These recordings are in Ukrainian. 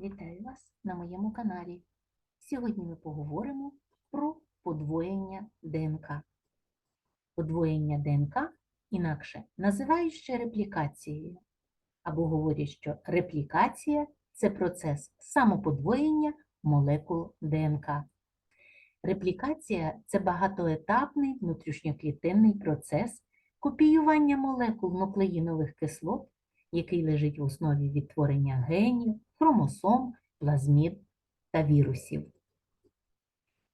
Вітаю вас на моєму каналі. Сьогодні ми поговоримо про подвоєння ДНК. Подвоєння ДНК інакше називають ще реплікацією, або говорять, що реплікація це процес самоподвоєння молекул ДНК. Реплікація це багатоетапний внутрішньоклітинний процес копіювання молекул нуклеїнових кислот який лежить в основі відтворення генів, хромосом, плазмід та вірусів.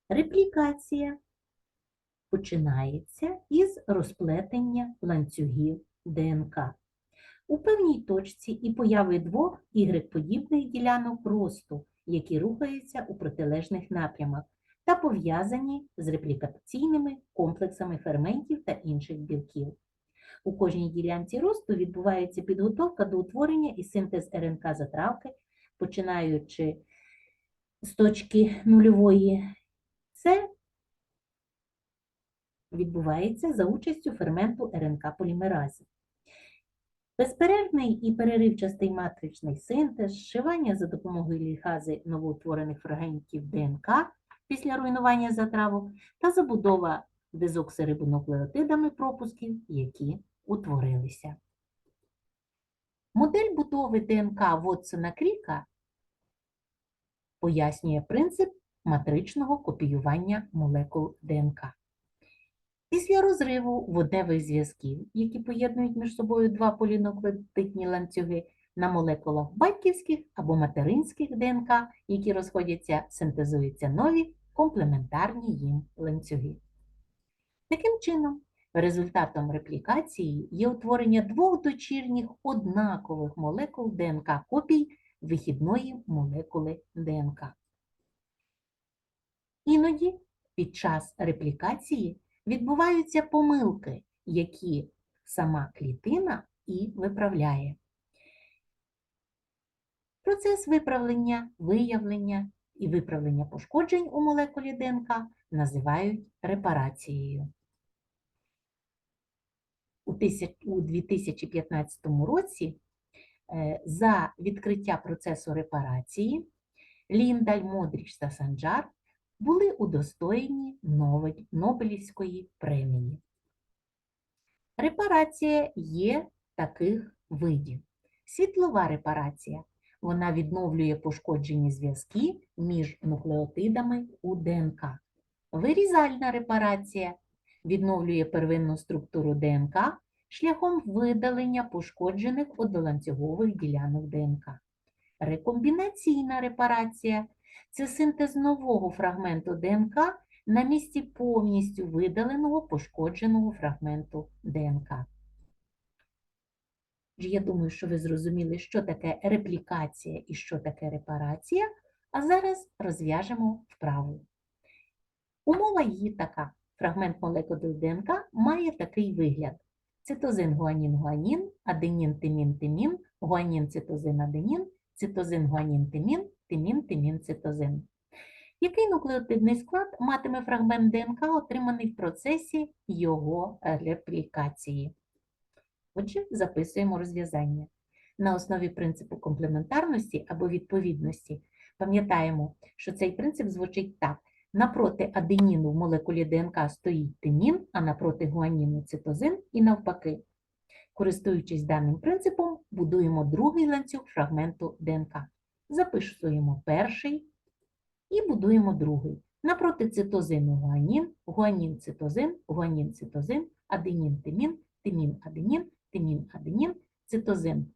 Реплікація починається із розплетення ланцюгів ДНК. У певній точці і появи двох Y-подібних ділянок росту, які рухаються у протилежних напрямах та пов'язані з реплікаційними комплексами ферментів та інших білків. У кожній ділянці росту відбувається підготовка до утворення і синтез РНК затравки, починаючи з точки нульової. Це відбувається за участю ферменту РНК полімеразі. Безперервний і переривчастий матричний синтез, зшивання за допомогою ліхази новоутворених фрагментів ДНК після руйнування затравок та забудова дезоксирибонуклеотидами пропусків, які утворилися. Модель будови ДНК Вотсона Кріка пояснює принцип матричного копіювання молекул ДНК. Після розриву водневих зв'язків, які поєднують між собою два полінуклеотидні ланцюги на молекулах батьківських або материнських ДНК, які розходяться, синтезуються нові комплементарні їм ланцюги. Таким чином, результатом реплікації є утворення двох дочірніх однакових молекул ДНК копій вихідної молекули ДНК. Іноді під час реплікації відбуваються помилки, які сама клітина і виправляє. Процес виправлення, виявлення і виправлення пошкоджень у молекулі ДНК називають репарацією. У 2015 році за відкриття процесу репарації Ліндаль, Модріч та Санджар були удостоєні Нобелівської премії. Репарація є таких видів. Світлова репарація. Вона відновлює пошкоджені зв'язки між нуклеотидами у ДНК. Вирізальна репарація відновлює первинну структуру ДНК шляхом видалення пошкоджених одноланцюгових ділянок ДНК. Рекомбінаційна репарація це синтез нового фрагменту ДНК на місці повністю видаленого пошкодженого фрагменту ДНК. Я думаю, що ви зрозуміли, що таке реплікація і що таке репарація, а зараз розв'яжемо вправу. Умова її така. Фрагмент молекули ДНК має такий вигляд. Цитозин гуанін гуанін, аденін тимін тимін, гуанін цитозин аденін, цитозин гуанін тимін, тимін тимін цитозин. Який нуклеотидний склад матиме фрагмент ДНК, отриманий в процесі його реплікації? Отже, записуємо розв'язання. На основі принципу комплементарності або відповідності пам'ятаємо, що цей принцип звучить так. Напроти аденіну в молекулі ДНК стоїть тимін, а напроти гуаніну цитозин і навпаки. Користуючись даним принципом, будуємо другий ланцюг фрагменту ДНК. Записуємо перший і будуємо другий. Напроти цитозину гуанін, гуанін цитозин, гуанін цитозин, аденін тимін, тимін аденін, тимін аденін, цитозин.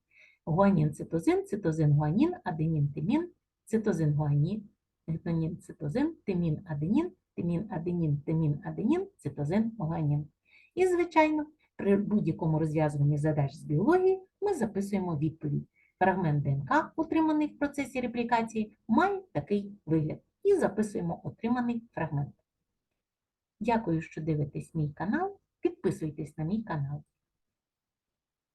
Гуанін цитозин, цитозин гуанін, аденін тимін, цитозин гуанін, гетонін цитозин, тимін аденін, тимін аденін, тимін аденін, цитозин гуанін. І, звичайно, при будь-якому розв'язуванні задач з біології ми записуємо відповідь. Фрагмент ДНК, отриманий в процесі реплікації, має такий вигляд. І записуємо отриманий фрагмент. Дякую, що дивитесь мій канал. Підписуйтесь на мій канал.